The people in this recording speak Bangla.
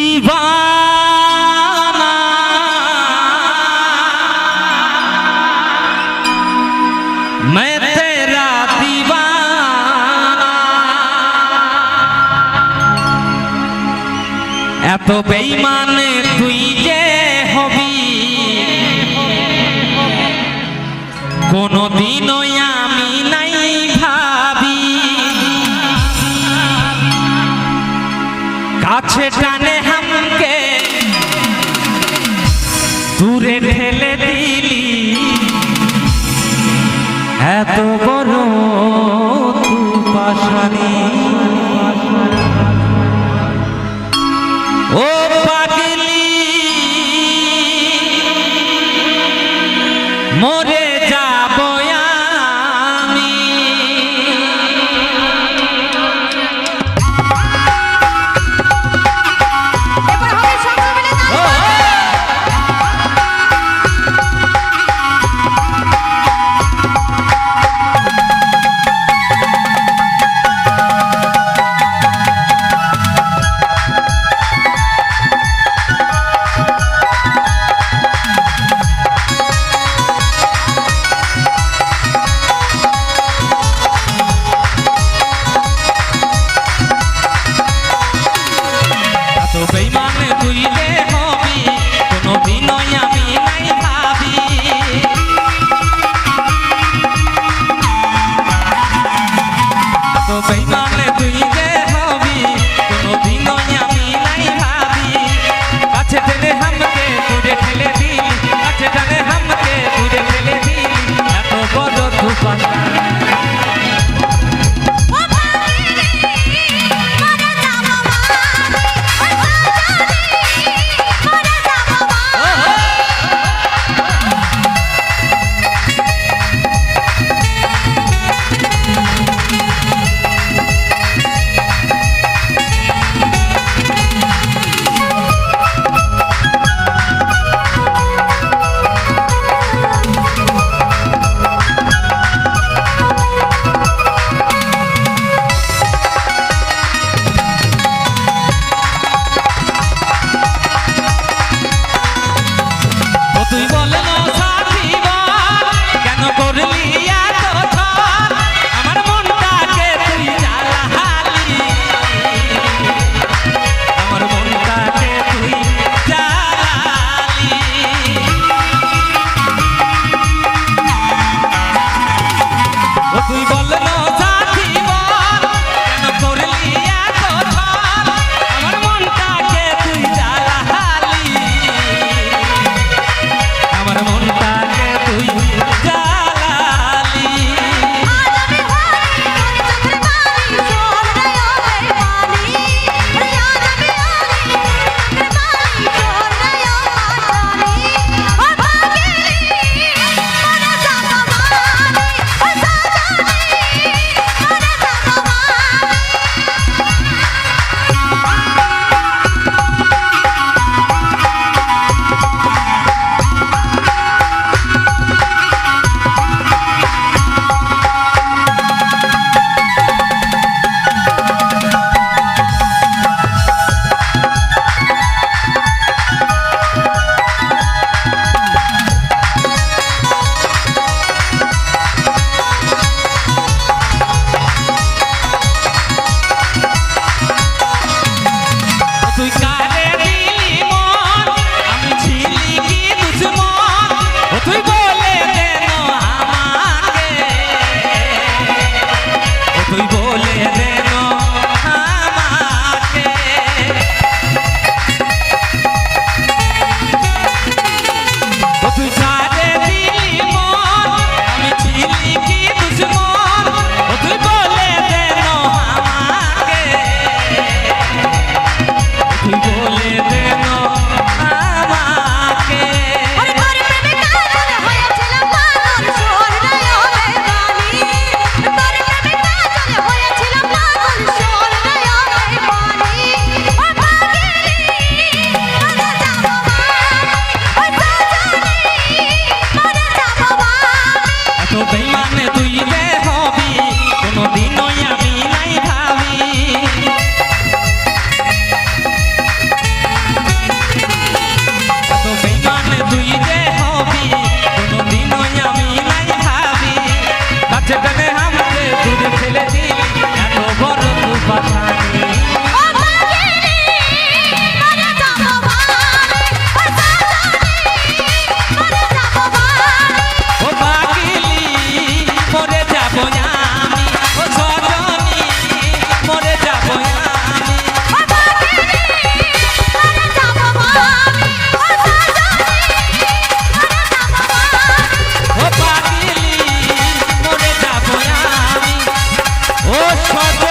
দিবানা। मैं तेरा दीवाना এত বেঈমান তুই যে হবি। কোনদিনও আমি নাই ভাবি। কাছে টানে ঠেলে দিলি। এত বড় পাশানি সদা